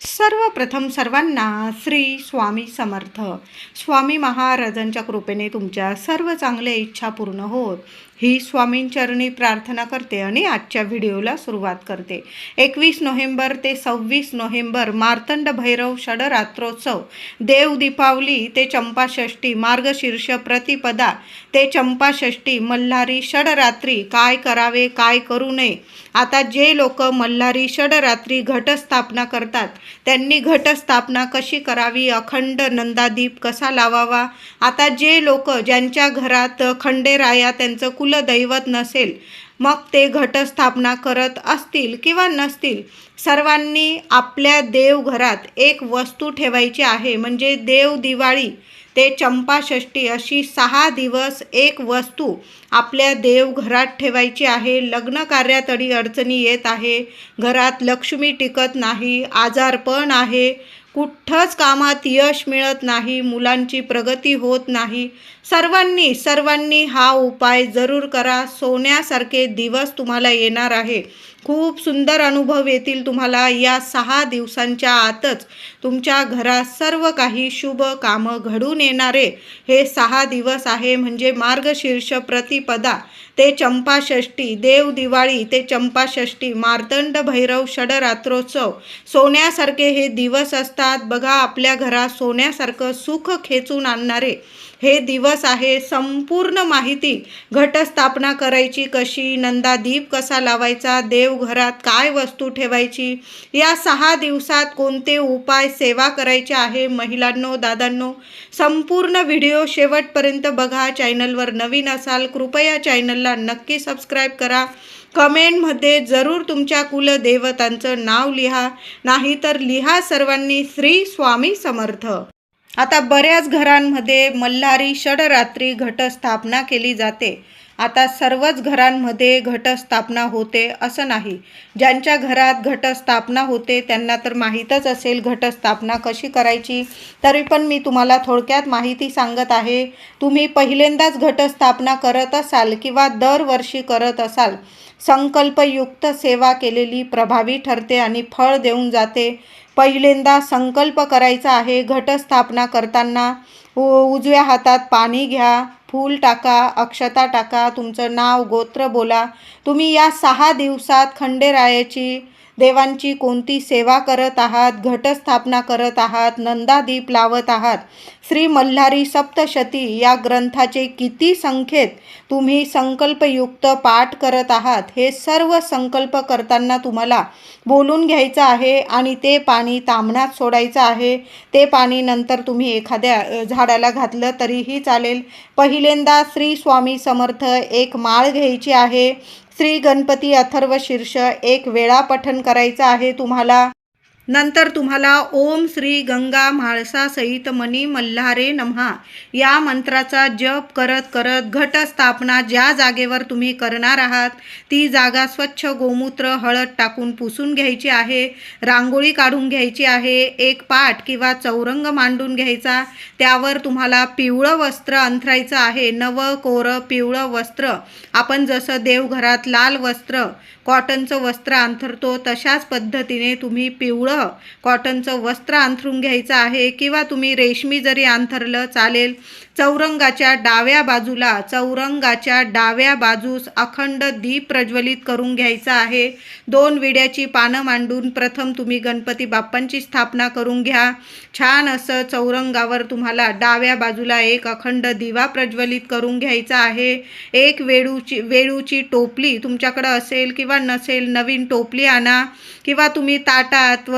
सर्वप्रथम सर्वांना श्री स्वामी समर्थ. स्वामी महाराजांच्या कृपेने तुमच्या सर्व चांगल्या इच्छा पूर्ण होत. ही स्वामींचरणी प्रार्थना करते आणि आजच्या व्हिडिओला सुरुवात करते. एकवीस नोव्हेंबर ते सव्वीस नोव्हेंबर मार्तंड भैरव षडरात्रोत्सव. देव दीपावली ते चंपाषष्ठी मार्गशीर्ष प्रतिपदा ते चंपाषष्ठी मल्हारी षडरात्री काय करावे काय करू नये आता जे लोक मल्हारी षडरात्री घटस्थापना करतात त्यांनी घटस्थापना कशी करावी? अखंड नंदादीप कसा लावावा? आता जे लोक ज्यांच्या घरात खंडेराया त्यांचं कुलदैवत नसेल मग ते घटस्थापना करत असतील किंवा नसतील? सर्वांनी आपल्या देवघरात एक वस्तू ठेवायची आहे म्हणजे देव दिवाळी. ते चंपाषष्ठी अशी सहा दिवस एक वस्तू आपल्या देवघरात ठेवायची आहे. लग्न कार्यात अडी अडचणी येत आहे. घरात लक्ष्मी टिकत नाही आजारपण आहे. कुठंच कामात यश मिळत नाही मुलांची प्रगती होत नाही. सर्वांनी सर्वांनी हा उपाय जरूर करा. सोन्यासारखे दिवस तुम्हाला येणार आहे. खूप सुंदर अनुभव येतील तुम्हाला या सहा दिवसांच्या आतच. तुमच्या घरात सर्व काही शुभ कामं घडून येणारे हे सहा दिवस आहे म्हणजे मार्गशीर्ष प्रतिपदा. ते चंपाषष्ठी देव दिवाळी ते चंपाषष्ठी मार्तंड भैरव षडरात्रोत्सव. सोन्यासारखे हे दिवस असतात. बघा आपल्या घरात सोन्यासारखं सुख खेचून आणणारे. हे दिवस आहे संपूर्ण माहिती. घटस्थापना करायची कशी? नंदादीप कसा लावायचा? देवघरात काय वस्तू ठेवायची? या सहा दिवसात कोणते उपाय सेवा करायचे आहे? महिलांनो दादांनो संपूर्ण व्हिडिओ शेवटपर्यंत बघा. चॅनलवर नवीन असाल कृपया चॅनलला नक्की सबस्क्राईब करा. कमेंटमध्ये जरूर तुमच्या कुलदेवतांचं नाव लिहा. नाहीतर लिहा सर्वांनी श्री स्वामी समर्थ. आता बऱ्याच घरांमध्ये मल्हारी षडरात्री घटस्थापना केली जाते. आता सर्वच घरांमध्ये घटस्थापना होते असं नाही. ज्यांच्या घरात घटस्थापना होते त्यांना तर माहीतच असेल घटस्थापना कशी करायची. तरी पण मी तुम्हाला थोडक्यात माहिती सांगत आहे. तुम्ही पहिल्यांदाच घटस्थापना करत असाल किंवा दरवर्षी करत असाल संकल्पयुक्त सेवा केलेली प्रभावी ठरते आणि फळ देऊन जाते. पहिल्यांदा संकल्प करायचा आहे घटस्थापना करताना उ- उजव्या हातात पाणी घ्या फूल टाका अक्षता टाका तुमचं नाव गोत्र बोला. तुम्ही या सहा दिवसात खंडेरायाची देवांची कोणती सेवा करत आहात घटस्थापना करत आहात नंदादीप लावत आहात? श्री मल्हारी सप्तशती या ग्रंथाचे किती संख्येत तुम्ही संकल्पयुक्त पाठ करत आहात? हे सर्व संकल्प करताना तुम्हाला बोलून घ्यायचं आहे आणि ते पाणी तांबणात सोडायचं आहे. ते पाणी नंतर तुम्ही एखाद्या झाडाला घातलं तरीही चालेल. पहिल्यांदा श्री स्वामी समर्थ एक माळ घ्यायची आहे. श्री गणपती अथर्व शीर्ष एक वेळा पठण करायचं आहे तुम्हाला. नंतर तुम्हाला ओम श्री गंगा म्हाळसा सहित मनी मल्हारे नमहा. या मंत्राचा जप करत करत घटस्थापना ज्या जागेवर तुम्ही करणार आहात ती जागा स्वच्छ गोमूत्र हळद टाकून पुसून घ्यायची आहे रांगोळी काढून घ्यायची आहे एक पाठ किंवा चौरंग मांडून घ्यायचा त्यावर तुम्हाला पिवळं वस्त्र अंथरायचं आहे नवं कोरं पिवळं वस्त्र. आपण जसं देवघरात लाल वस्त्र कॉटनचं वस्त्र अंथरतो तशाच पद्धतीने तुम्ही पिवळं कॉटनचं वस्त्र अंथरून घ्यायचं आहे किंवा तुम्ही रेशमी जरी अंथरलं चालेल चौरंगाच्या डाव्या बाजूला चौरंगाच्या डाव्या बाजूस अखंड दीप प्रज्वलित करून घ्यायचा आहे. दोन विड्याची पानं मांडून प्रथम तुम्ही गणपती बाप्पांची स्थापना करून घ्या. छान असं चौरंगावर तुम्हाला डाव्या बाजूला एक अखंड दिवा प्रज्वलित करून घ्यायचा आहे. एक वेळूची वेळूची टोपली तुमच्याकडं असेल किंवा नसेल नवीन टोपली आणा किंवा तुम्ही ताटात व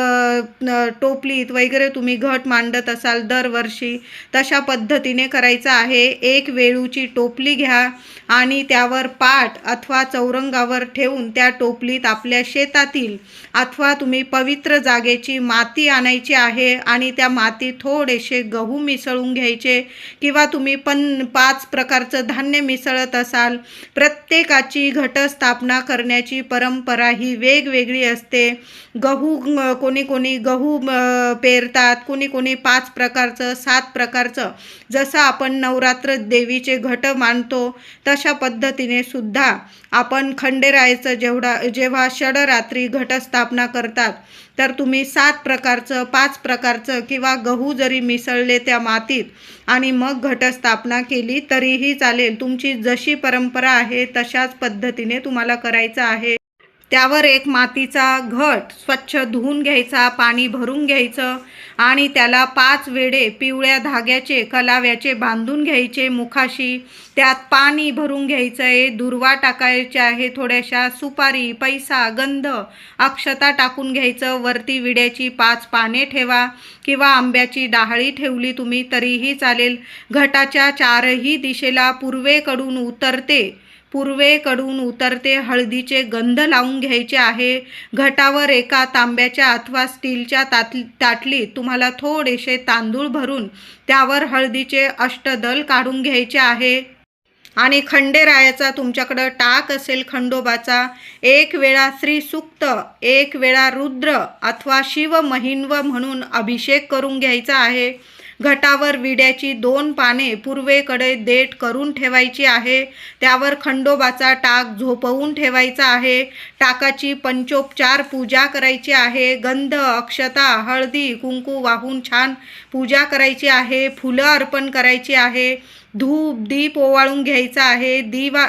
टोपलीत वगैरे तुम्ही घट मांडत असाल दरवर्षी तशा पद्धतीने करायचं आहे. एक वेळूची टोपली घ्या आणि त्यावर पाट अथवा चौरंगावर ठेवून त्या टोपलीत आपल्या शेतातील अथवा तुम्ही पवित्र जागेची माती आणायची आहे आणि त्या मातीत थोडेसे गहू मिसळून घ्यायचे किंवा तुम्ही पण पाच प्रकारचं धान्य मिसळत असाल प्रत्येकाची घटस्थापना करण्याची परंपरा ही वेगवेगळी असते. गहू कोणी कोणी गहू पेरतात कोणी कोणी पाच प्रकारचं सात प्रकारचं. जसं आपण नवरात्र देवीचे घट मानतो तशा पद्धतीने सुद्धा आपण खंडेरायाचं जेवढा जेव्हा षडरात्री घटस्थापना करतात तर तुम्ही सात प्रकारचं पाच प्रकारचं किंवा गहू जरी मिसळले त्या मातीत आणि मग घटस्थापना केली तरीही चालेल. तुमची जशी परंपरा आहे तशाच पद्धतीने तुम्हाला करायचं आहे. त्यावर एक मातीचा घट स्वच्छ धुवून घ्यायचा पाणी भरून घ्यायचं आणि त्याला पाच वेडे पिवळ्या धाग्याचे कलाव्याचे बांधून घ्यायचे मुखाशी. त्यात पाणी भरून घ्यायचं आहे दुर्वा टाकायचे आहे थोड्याशा सुपारी पैसा गंध अक्षता टाकून घ्यायचं वरती विड्याची पाच पाने ठेवा किंवा आंब्याची डाहळी ठेवली तुम्ही तरीही चालेल. घटाच्या चारही दिशेला पूर्वेकडून उतरते. पूर्वेकडून उतरते हळदीचे गंध लावून घ्यायचे आहे. घटावर एका तांब्याच्या अथवा स्टीलच्या तात ताटलीत तुम्हाला थोडेसे तांदूळ भरून त्यावर हळदीचे अष्टदल काढून घ्यायचे आहे. आणि खंडेरायाचा तुमच्याकडं टाक असेल खंडोबाचा एक वेळा श्रीसुक्त एक वेळा रुद्र अथवा शिव महिन्व म्हणून अभिषेक करून घ्यायचा आहे. घटावर विड्याची दोन पाने पूर्वेकडे देठ करून ठेवायची आहे. त्यावर खंडोबाचा टाक झोपवून ठेवायचा आहे. टाकाची पंचोपचार पूजा करायची आहे. गंध अक्षता हळदी कुंकू वाहून छान पूजा करायची आहे. फुलं अर्पण करायची आहे. धूप दीप ओवाळून घ्यायचा आहे. दिवा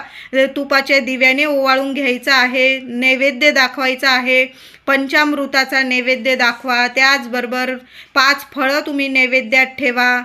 तुपाच्या दिव्याने ओवाळून घ्यायचा आहे. नैवेद्य दाखवायचा आहे. पंचामृताचा नैवेद्य दाखवा. त्याचबरोबर पाच फळं तुम्ही नैवेद्यात ठेवा.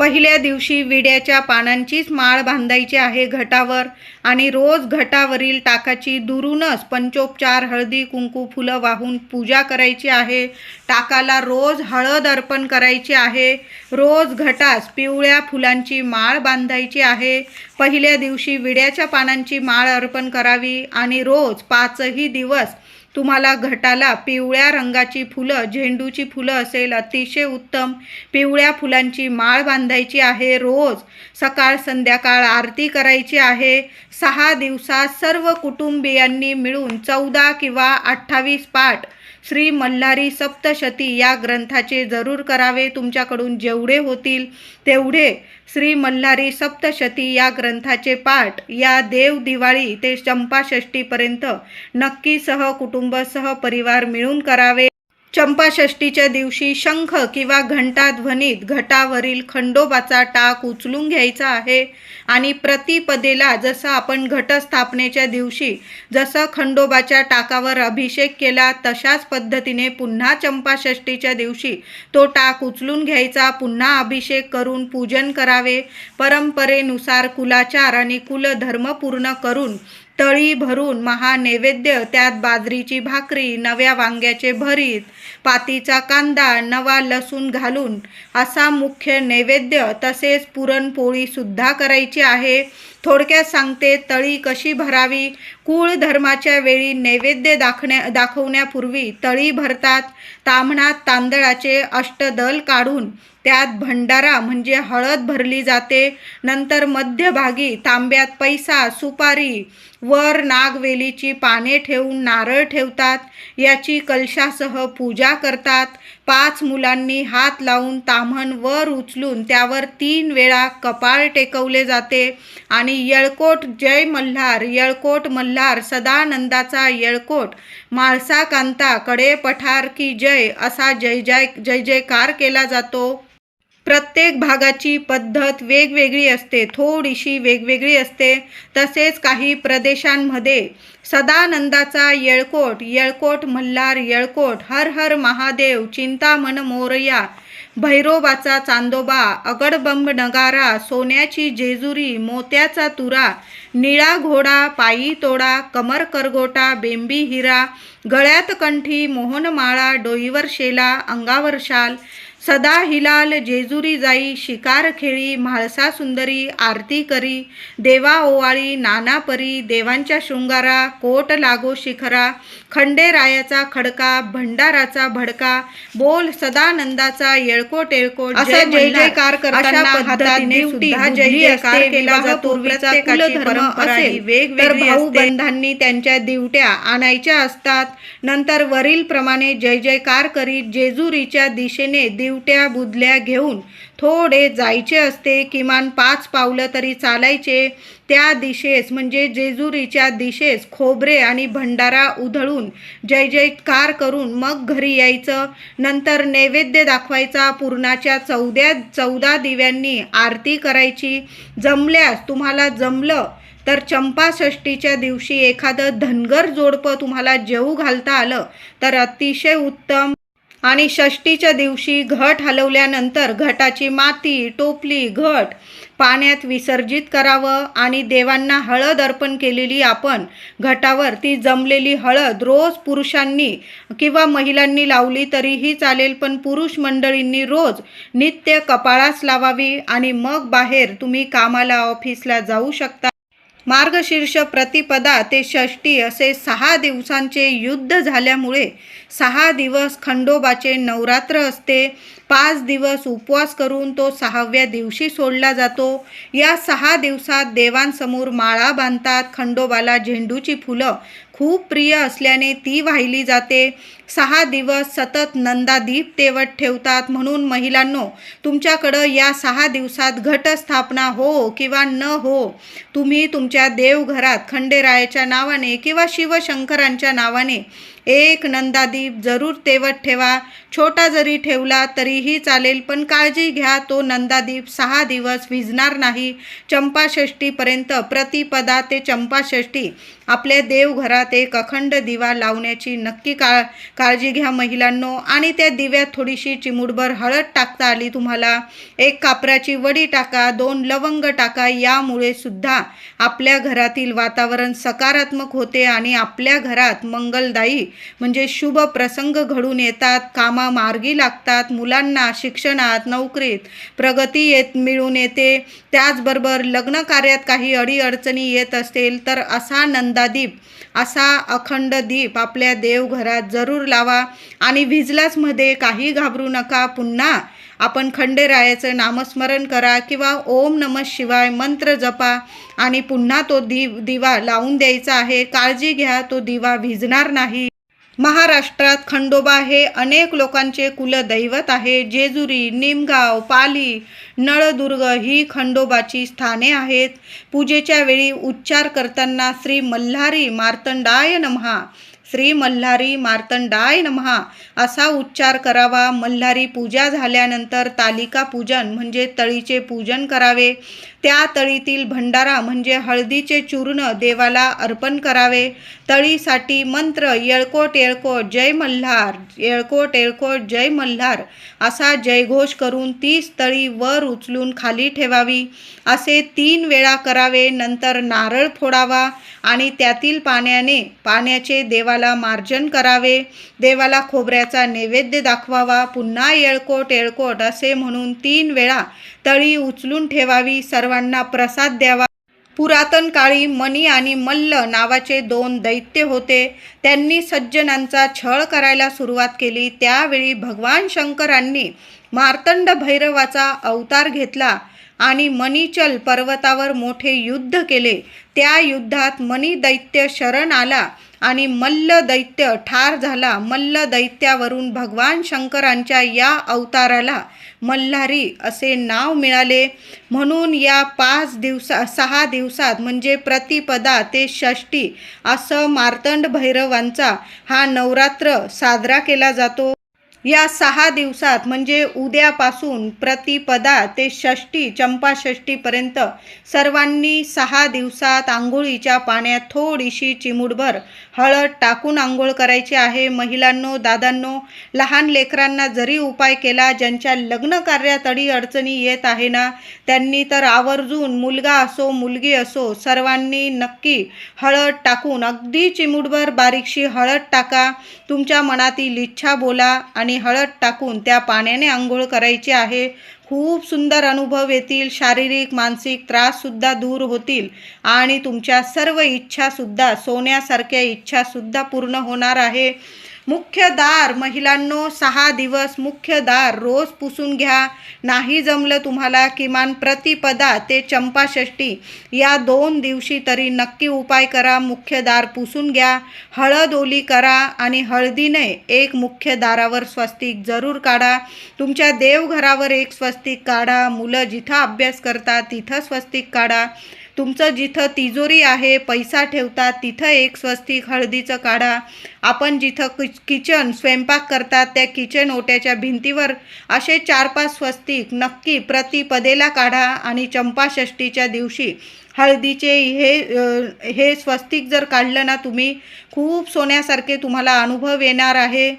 पहिल्या दिवशी विड्याच्या पानांचीच माळ बांधायची आहे घटावर आणि रोज घटावरील टाकाची दुरूनच पंचोपचार हळदी कुंकू फुलं वाहून पूजा करायची आहे. टाकाला रोज हळद अर्पण करायची आहे. रोज घटास पिवळ्या फुलांची माळ बांधायची आहे. पहिल्या दिवशी विड्याच्या पानांची माळ अर्पण करावी आणि रोज पाचही दिवस तुम्हाला घटाला पिवळ्या रंगाची फुलं झेंडूची फुलं असेल अतिशय उत्तम. पिवळ्या फुलांची माळ बांधायची आहे रोज. सकाळ संध्याकाळ आरती करायची आहे. सहा दिवसात सर्व कुटुंबियांनी मिळून चौदा किंवा अठ्ठावीस पाठ श्री मल्हारी सप्तशती या ग्रंथाचे जरूर करावे. तुमच्याकडून जेवढे होतील तेवढे श्री मल्हारी सप्तशती या ग्रंथाचे पाठ या देव दिवाळी ते चंपाषष्टीपर्यंत नक्की सह कुटुंबसह परिवार मिळून करावे. चंपाषष्टीच्या दिवशी शंख किंवा घंटाध्वनीत घटावरील खंडोबाचा टाक उचलून घ्यायचा आहे. आणि प्रतिपदेला जसं आपण घटस्थापनेच्या दिवशी जसं खंडोबाच्या टाकावर अभिषेक केला तशाच पद्धतीने पुन्हा चंपाषष्टीच्या दिवशी तो टाक उचलून घ्यायचा पुन्हा अभिषेक करून पूजन करावे. परंपरेनुसार कुलाचार आणि कुलधर्म पूर्ण करून तळी भरून महानैवेद्य त्यात बाजरीची भाकरी नव्या वांग्याचे भरीत पातीचा कांदा नवा लसूण घालून असा मुख्य नैवेद्य तसेच पुरणपोळीसुद्धा करायची आहे. थोडक्यात सांगते तळी कशी भरावी? कुळ धर्माच्या वेळी नैवेद्य दाखण्या दाखवण्यापूर्वी तळी भरतात तांबणात तांदळाचे अष्टदल काढून त्यात भंडारा म्हणजे हळद भरली जाते नंतर मध्यभागी तांब्यात पैसा सुपारी वर नागवेलीची पाने ठेवून नारळ ठेवतात याची कलशासह पूजा करतात पाच मुलांनी हात लावून ताम्हण वर उचलून त्यावर तीन वेळा कपाळ टेकवले जाते. आणि येळकोट जय मल्हार येळकोट मल्हार सदानंदाचा येळकोट माळसाकांता कडे पठार की जय असा जय जय जय जयकार केला जातो. प्रत्येक भागाची पद्धत वेगवेगळी असते थोडीशी वेगवेगळी असते. तसेच काही प्रदेशांमध्ये सदानंदाचा येळकोट येळकोट मल्हार येळकोट हर हर महादेव चिंतामण मोरया भैरोबाचा चांदोबा अगडबंब नगारा सोन्याची जेजुरी मोत्याचा तुरा निळा घोडा पायी तोडा कमर करगोटा बेंबी हिरा गळ्यात कंठी मोहनमाळा डोईवर शेला अंगावर शाल सदा हिलाल जेजुरी जाई शिकार खेळी म्हाळसा सुंदरी आरती करी देवा ओवाळी नाना परी देवांच्या शृंगारा कोट लागो शिखरा खंडेरायाचा खडका भंडाराचा भडका बोल सदानंदाचा येळकोट येळकोट असा जय जयकार करताना सुद्धा जय जयकार केला जातो. प्रत्येकाची परंपरा वेगवेगळी. बंधांनी त्यांच्या दिवट्या आणायच्या असतात. नंतर वरील प्रमाणे जय जयकार करीत जेजुरीच्या दिशेने दिव दिवट्या बुदल्या घेऊन थोडे जायचे असते किमान पाच पावलं तरी चालायचे. त्या दिशेस म्हणजे जेजुरीच्या दिशेस खोबरे आणि भंडारा उधळून जय जयकार करून मग घरी यायचं. नंतर नैवेद्य दाखवायचा पूर्णाच्या चौद्या चौदा दिव्यांनी आरती करायची. जमल्यास तुम्हाला जमलं तर चंपाषष्टीच्या दिवशी एखादं धनगर जोडपं तुम्हाला जेऊ घालता आलं तर अतिशय उत्तम. आणि षष्टीच्या दिवशी घट हलवल्यानंतर घटाची माती टोपली घट पाण्यात विसर्जित करावं आणि देवांना हळद अर्पण केलेली आपण घटावर ती जमलेली हळद रोज पुरुषांनी किंवा महिलांनी लावली तरीही चालेल पण पुरुष मंडळींनी रोज नित्य कपाळास लावावी आणि मग बाहेर तुम्ही कामाला ऑफिसला जाऊ शकता. मार्गशीर्ष प्रतिपदा ते षष्टी असे सहा दिवसांचे युद्ध झाल्यामुळे सहा दिवस खंडोबाचे नवरात्र असते. पाच दिवस उपवास करून तो सहाव्या दिवशी सोडला जातो. या सहा दिवसात देवांसमोर माळा बांधतात. खंडोबाला झेंडूची फुलं खूप प्रिय असल्याने ती वाहिली जाते. सहा दिवस सतत नंदादीप तेवत ठेवतात. म्हणून महिलांनो तुमच्याकडं या सहा दिवसात घटस्थापना हो किंवा न हो तुम्ही तुमच्या देवघरात खंडेरायाच्या नावाने किंवा शिवशंकरांच्या नावाने एक नंदादीप जरूर तेवत ठेवा. छोटा जरी ठेवला तरीही चालेल पण काळजी घ्या तो नंदादीप सहा दिवस विजणार नाही. चंपाषष्टीपर्यंत प्रतिपदा ते चंपाषष्टी आपल्या देवघरात एक अखंड दिवा लावण्याची नक्की काळ काळजी घ्या महिलांनो. आणि त्या दिव्यात थोडीशी चिमूटभर हळद टाकता आली तुम्हाला. एक कापराची वडी टाका दोन लवंग टाका. यामुळे सुद्धा आपल्या घरातील वातावरण सकारात्मक होते आणि आपल्या घरात मंगलदायी म्हणजे शुभ प्रसंग घडून येतात. कामा मार्गी लागतात. मुलांना शिक्षणात नोकरीत प्रगती येत मिळून येते. त्याचबरोबर लग्न कार्यात काही अडीअडचणी येत असतील तर असा नंदादीप असा अखंड दीप आपल्या देवघरात जरूर लावा. आणि विजलासमध्ये काही घाबरू नका. पुन्हा आपण खंडेरायाचं नामस्मरण करा किंवा ओम नम शिवाय मंत्र जपा. आणि पुन्हा तो दिव दिवा लावून द्यायचा आहे. काळजी घ्या तो दिवा भिजणार नाही. महाराष्ट्रात खंडोबा हे अनेक लोकांचे कुलदैवत आहे. जेजुरी निमगाव पाली नळदुर्ग ही खंडोबाची स्थाने आहेत. पूजेच्या वेळी उच्चार करताना श्री मल्हारी मार्तंडाय नमहा. श्री मल्हारी मार्तंडाय नमहा. असा उच्चार करावा. मल्हारी पूजा झाल्यानंतर तालिका पूजन म्हणजे तळीचे पूजन करावे. त्या तळीतील भंडारा म्हणजे हळदीचे चूर्ण देवाला अर्पण करावे. तळीसाठी मंत्र येळकोट येळकोट जय मल्हार येळकोट येळकोट जय मल्हार असा जयघोष करून तीच तळी वर उचलून खाली ठेवावी. असे तीन वेळा करावे नंतर नारळ फोडावा आणि त्यातील पाण्याने पाण्याचे देवाला मार्जन करावे. देवाला खोबऱ्याचा नैवेद्य दाखवावा. पुन्हा येळकोट येळकोट असे म्हणून तीन वेळा तळी उचलून ठेवावी. सर्व सर्वांना प्रसाद द्यावा. पुरातन काळी मणी आणि मल्ल नावाचे दोन दैत्य होते. त्यांनी सज्जनांचा छळ करायला सुरुवात केली. त्यावेळी भगवान शंकरांनी मार्तंड भैरवाचा अवतार घेतला आणि मणिचल पर्वतावर मोठे युद्ध केले. त्या युद्धात मणी दैत्य शरण आला. आणि मल्ल दैत्य ठार झाला. मल्ल दैत्यावरून भगवान शंकरांच्या या अवताराला मल्हारी असे नाव मिळाले. म्हणून या पाच दिवसा सहा दिवसात म्हणजे प्रतिपदा ते षष्टी असं मार्तंड भैरवांचा हा नवरात्र साजरा केला जातो. या सहा दिवसात म्हणजे उद्यापासून प्रतिपदा ते षष्टी चंपाषष्टीपर्यंत सर्वांनी सहा दिवसात आंघोळीच्या पाण्यात थोडीशी चिमुडभर हळद टाकून आंघोळ करायची आहे. महिलांनो दादांनो लहान लेकरांना जरी उपाय केला ज्यांच्या लग्न कार्यात अडी अडचणी येत आहे ना त्यांनी तर आवर्जून मुलगा असो मुलगी असो सर्वांनी नक्की हळद टाकून अगदी चिमूटभर बारीकशी हळद टाका. तुमच्या मनातील इच्छा बोला आणि हळद टाकून त्या पाण्याने आंघोळ करायची आहे. खूप सुंदर अनुभव येतील शारीरिक मानसिक त्राससुद्धा दूर होतील आणि तुमच्या सर्व इच्छासुद्धा सोन्यासारख्या इच्छासुद्धा पूर्ण होणार आहे. मुख्य दार महिलांनो सहा दिवस मुख्य दार रोज पुसून घ्या. नाही जमलं तुम्हाला किमान प्रतिपदा ते चंपाषष्टी या दोन दिवशी तरी नक्की उपाय करा मुख्य दार पुसून घ्या. हळद ओली करा आणि हळदीने एक मुख्य दारावर स्वस्तिक जरूर काढा. तुमच्या देवघरावर एक स्वस्तिक काढा. मुलं जिथं अभ्यास करतात तिथं स्वस्तिक काढा. तुमचं जिथं तिजोरी आहे पैसा ठेवतात तिथं एक स्वस्तिक हळदीचं काढा. आपण जिथं किच किचन स्वयंपाक करतात त्या किचन ओट्याच्या भिंतीवर असे चार पाच स्वस्तिक नक्की प्रतिपदेला काढा आणि चंपाषष्टीच्या दिवशी हळदीचे हे हे स्वस्तिक जर काढलं ना तुम्ही खूप सोन्यासारखे तुम्हाला अनुभव येणार आहे.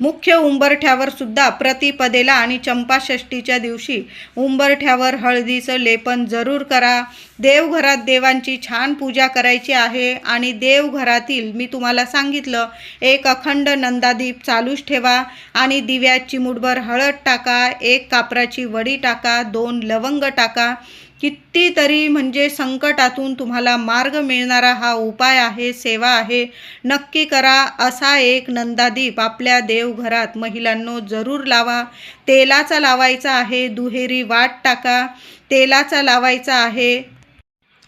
मुख्य उंबरठ्यावर सुद्धा प्रतिपदेला आणि चंपाषष्टीच्या दिवशी उंबरठ्यावर हळदीचं लेपन जरूर करा. देवघरात देवांची छान पूजा करायची आहे आणि देवघरातील मी तुम्हाला सांगितलं एक अखंड नंदादीप चालूच ठेवा आणि दिव्यात चिमुटभर हळद टाका एक कापराची वडी टाका दोन लवंग टाका. कितीतरी म्हणजे संकटातून तुम्हाला मार्ग मिळणारा हा उपाय आहे सेवा आहे. नक्की करा असा एक नंदादीप आपल्या देवघरात. महिलांनो जरूर लावा. तेलाचा लावायचा आहे दुहेरी वाट टाका. तेलाचा लावायचा आहे.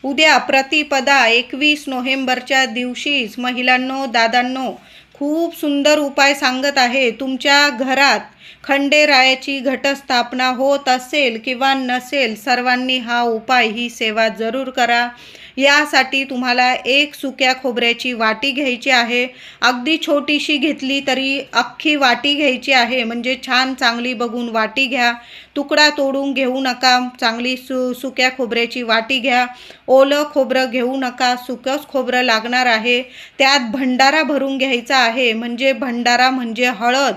उद्या प्रतिपदा एकवीस नोव्हेंबरच्या दिवशीच. महिलांनो दादांनो खूप सुंदर उपाय सांगत आहे. तुमच्या घरात खंडेरायाची घटस्थापना होत असेल किंवा नसेल सर्वांनी हा उपाय ही सेवा जरूर करा. यासाठी तुम्हाला एक सुक्या खोबऱ्याची वाटी घ्यायची आहे. अगदी छोटीशी घेतली तरी अख्खी वाटी घ्यायची आहे. म्हणजे छान चांगली बघून वाटी घ्या. तुकडा तोडून घेऊ नका. चांगली सु सुक्या खोबऱ्याची वाटी घ्या. ओलं खोबरं घेऊ नका. सुकंच खोबरं लागणार आहे. त्यात भंडारा भरून घ्यायचा आहे. म्हणजे भंडारा म्हणजे हळद.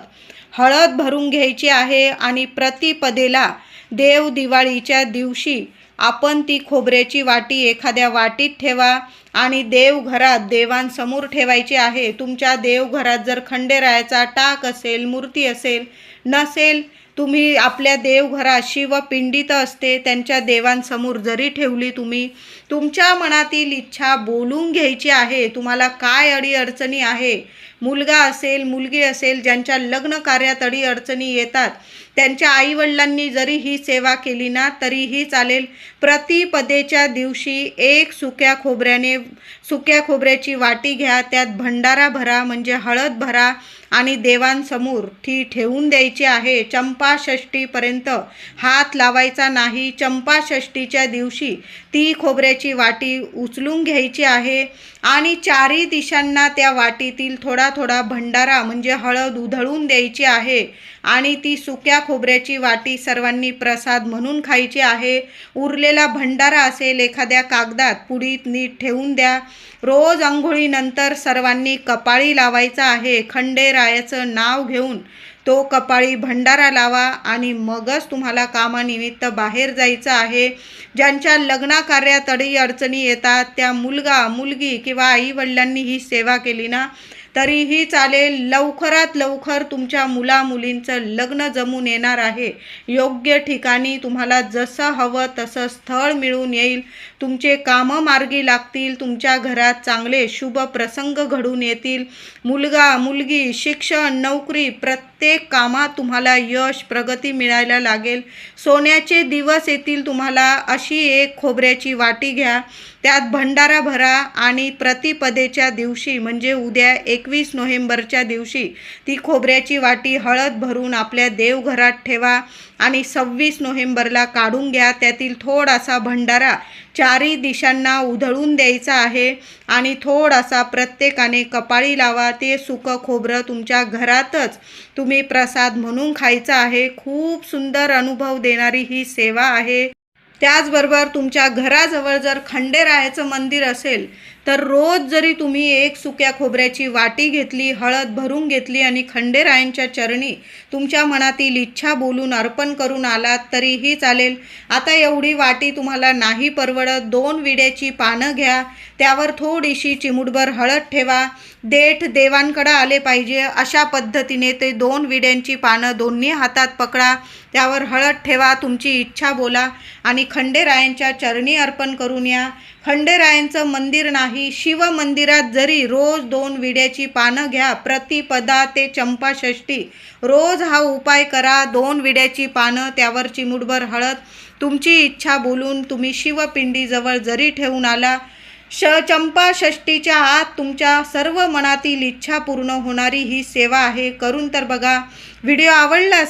हळद भरून घ्यायची आहे आणि प्रतिपदेला देव दिवाळीच्या दिवशी आपण ती खोबऱ्याची वाटी एखाद्या वाटीत ठेवा आणि देवघरात देवांसमोर ठेवायची आहे. तुमच्या देवघरात जर खंडेरायाचा टाक असेल मूर्ती असेल नसेल तुम्ही आपल्या देवघरात शिवपिंडित असते त्यांच्या देवांसमोर जरी ठेवली तुम्ही तुमच्या मनातील इच्छा बोलून घ्यायची आहे तुम्हाला काय अडीअडचणी आहे? मुलगा असेल मुलगी असेल ज्यांच्या लग्न कार्यात अडीअडचणी येतात त्यांच्या आईवडिलांनी जरी ही सेवा केली ना तरीही चालेल. प्रतिपदेच्या दिवशी एक सुक्या खोबऱ्याने सुक्या खोबऱ्याची वाटी घ्या त्यात भंडारा भरा म्हणजे हळद भरा आणि देवांसमोर ती ठेवून द्यायची आहे. चंपाषष्टीपर्यंत हात लावायचा नाही. चंपाषष्टीच्या दिवशी ती खोबऱ्याची वाटी उचलून घ्यायची आहे आणि चारही दिशांना त्या वाटीतील थोडा थोडा भंडारा म्हणजे हळद उधळून द्यायची आहे आणि ती सुक्या खोबऱ्याची वाटी सर्वांनी प्रसाद म्हणून खायची आहे. उरलेला भंडारा असेल एखाद्या कागदात पुडीत नीट ठेवून द्या. रोज आंघोळीनंतर सर्वांनी कपाळी लावायचा आहे. खंडेरायाचं नाव घेऊन तो कपाळी भंडारा लावा आणि मगच तुम्हाला कामानिमित्त बाहेर जायचं आहे. ज्यांच्या लग्नाकार्यात अडी अडचणी येतात त्या मुलगा मुलगी किंवा आईवडिलांनी ही सेवा केली ना? तरीही चालेल लवकरात लवकर तुमच्या मुला मुलींचं लग्न जमून येणार आहे. योग्य ठिकाणी तुम्हाला जसं हवं तसं स्थळ मिळून येईल. तुमचे कामं मार्गी लागतील तुमच्या घरात चांगले शुभ प्रसंग घडून येतील. मुलगा मुलगी शिक्षण नोकरी प्रत्येक कामात तुम्हाला यश प्रगती मिळायला लागेल. सोन्याचे दिवस येतील तुम्हाला अशी एक खोबऱ्याची वाटी घ्या. त्यात भंडारा भरा आणि प्रतिपदेच्या दिवशी म्हणजे उद्या एकवीस नोव्हेंबरच्या दिवशी ती खोबऱ्याची वाटी हळद भरून आपल्या देवघरात ठेवा आणि सव्वीस नोव्हेंबरला काढून घ्या. त्यातील थोडासा भंडारा चारी दिशांना उधळून द्यायचा आहे आणि थोडासा प्रत्येकाने कपाळी लावा. ते सुकं खोबरं तुमच्या घरातच तुम्ही प्रसाद म्हणून खायचं आहे. खूप सुंदर अनुभव देणारी ही सेवा आहे. त्याचबरोबर तुमच्या घराजवळ जर खंडेरायाचं मंदिर असेल तर रोज जरी तुम्ही एक सुक्या खोबऱ्याची वाटी घेतली हळद भरून घेतली आणि खंडेरायांच्या चरणी तुमच्या मनातील इच्छा बोलून अर्पण करून आलात तरीही चालेल. आता एवढी वाटी तुम्हाला नाही परवडत. दोन विड्याची पानं घ्या. त्यावर थोडीशी चिमुटभर हळद ठेवा. देठ देवांकडं आले पाहिजे. अशा पद्धतीने ते दोन विड्यांची पानं दोन्ही हातात पकडा. त्यावर हळद ठेवा. तुमची इच्छा बोला आणि खंडेरायांच्या चरणी अर्पण करून या. खंडेरायांचं मंदिर नाही शिव मंदिरात जरी रोज दोन विड्याची पानं घ्या प्रतिपदा ते चंपाषष्टी. रोज हा उपाय करा दोन विड्याची पानं त्यावर चिमुटभर हळद. तुमची इच्छा बोलून तुम्ही शिवपिंडीजवळ जरी ठेवून आला श चंपाषष्टीच्या आत तुमच्या सर्व मनातील इच्छा पूर्ण होणारी ही सेवा आहे. करून तर बघा. व्हिडिओ आवडलास